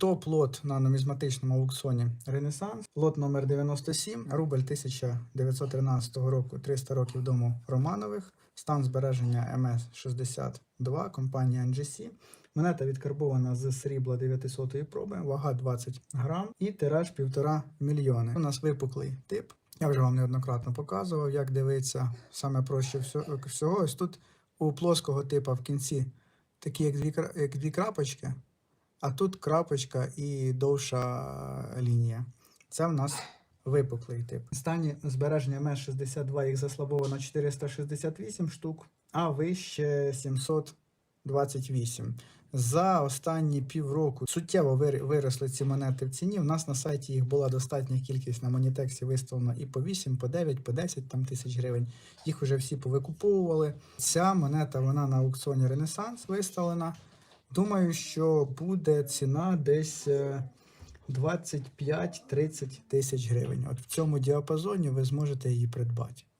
топ лот на нумізматичному аукціоні Ренесанс. Лот номер 97, рубль 1913 року, 300 років дому Романових. Стан збереження МС-62, компанія NGC. Монета відкарбована з срібла 900-ї проби, вага 20 грам і тираж 1,5 мільйони. У нас випуклий тип. Я вже вам неоднократно показував, як дивиться саме проще всього. Ось тут у плоского типа в кінці такі як дві крапочки, а тут крапочка і довша лінія. Це в нас випуклий тип. Стані збереження МС-62 їх заслабовано 468 штук, а вище 728. За останні півроку суттєво виросли ці монети в ціні. У нас на сайті їх була достатня кількість на монітексі виставлено і по 8, по 9, по 10 там, тисяч гривень. Їх вже всі повикуповували. Ця монета вона на аукціоні Ренесанс виставлена. Думаю, що буде ціна десь е, 25-30 тисяч гривень. От в цьому діапазоні ви зможете її придбати.